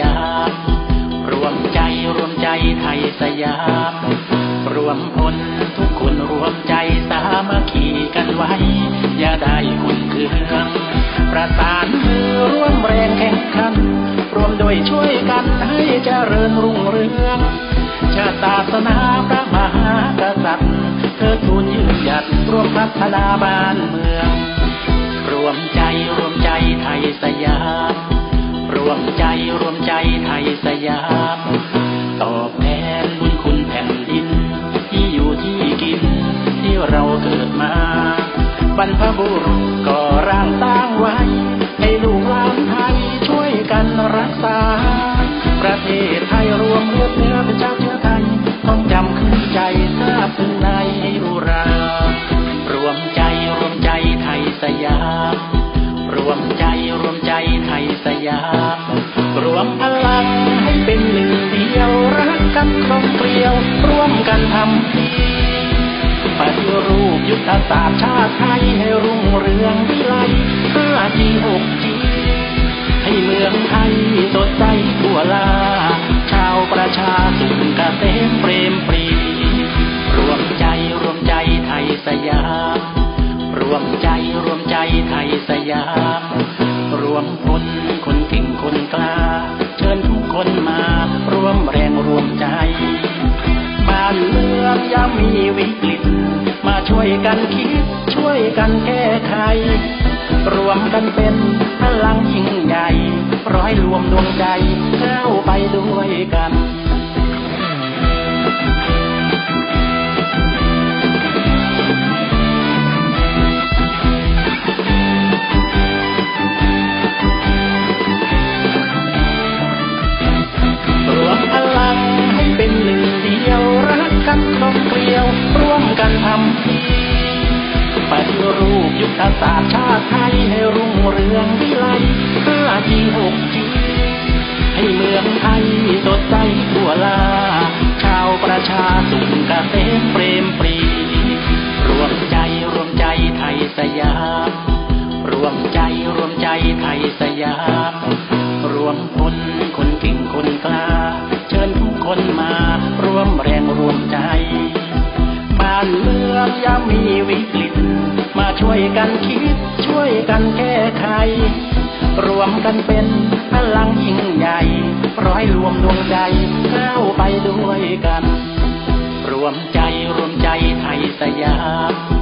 ยาม รวมใจรวมใจไทยสยาม รวมพลทุกคนรวมใจสามัคคีกันไว้ อย่าได้คุณเคืองประสานมือร่วมแรงแข่งขัน รวมโดยช่วยกันให้เจริญรุ่งเรืองชาติศาสนาพระมหากษัตริย์เธอทูลยืนหยัดรวมพัฒนาบ้านเมือง บุรุษก่อร่างสร้างไว้ ให้ลูกหลานไทยช่วยกันรักษา ประเทศไทยรวมเลือดเนื้อเป็นชาติเชื้อไทย ต้องจำขึ้นใจทราบถึงในอุรารวมใจรวมใจไทยสยามรวมใจรวมใจไทยสยามรวมพลังให้เป็นหนึ่งเดียวรักกันครองเกลียว ร่วมกันทำดี ยุทธศาสตร์ชาติไทยให้รุ่งเรืองวิไลห้าจีหกจีให้เมืองไทยสดใสทั่วลา ชาวประชาสุขเกษมเปรมปรีรวมใจรวมใจไทยสยาม รวมใจรวมใจไทยสยาม รวมพลคนเก่งคนกล้า เชิญทุกคนมาร่วมแรงรวมใจ บ้านเมืองย่ามีวิกฤต วยกันคิด ช่วยกันแก้ไข รวมกันเป็นพลังยิ่งใหญ่ ร้อยรวมดวงใจก้าวไปด้วยกัน มกันทำทีปฏิรูปยุทธศาสตร์ชาติไทยให้รุ่งเรืองวิไลห้าจีหกจีให้เมืองไทยสดใสทั่วลา ชาวประชาสุขเกษมเปรมปรี รวมใจรวมใจไทยสยาม รวมใจรวมใจไทยสยาม รวมพลคนเก่งคนกล้า เชิญทุกคนมาร่วมแรงรวมใจ การเมืองย่ามีวิกฤต มาช่วยกันคิด ช่วยกันแก้ไข รวมกันเป็นพลังยิ่งใหญ่ ร้อยรวมดวงใจก้าวไปด้วยกัน รวมใจรวมใจไทยสยาม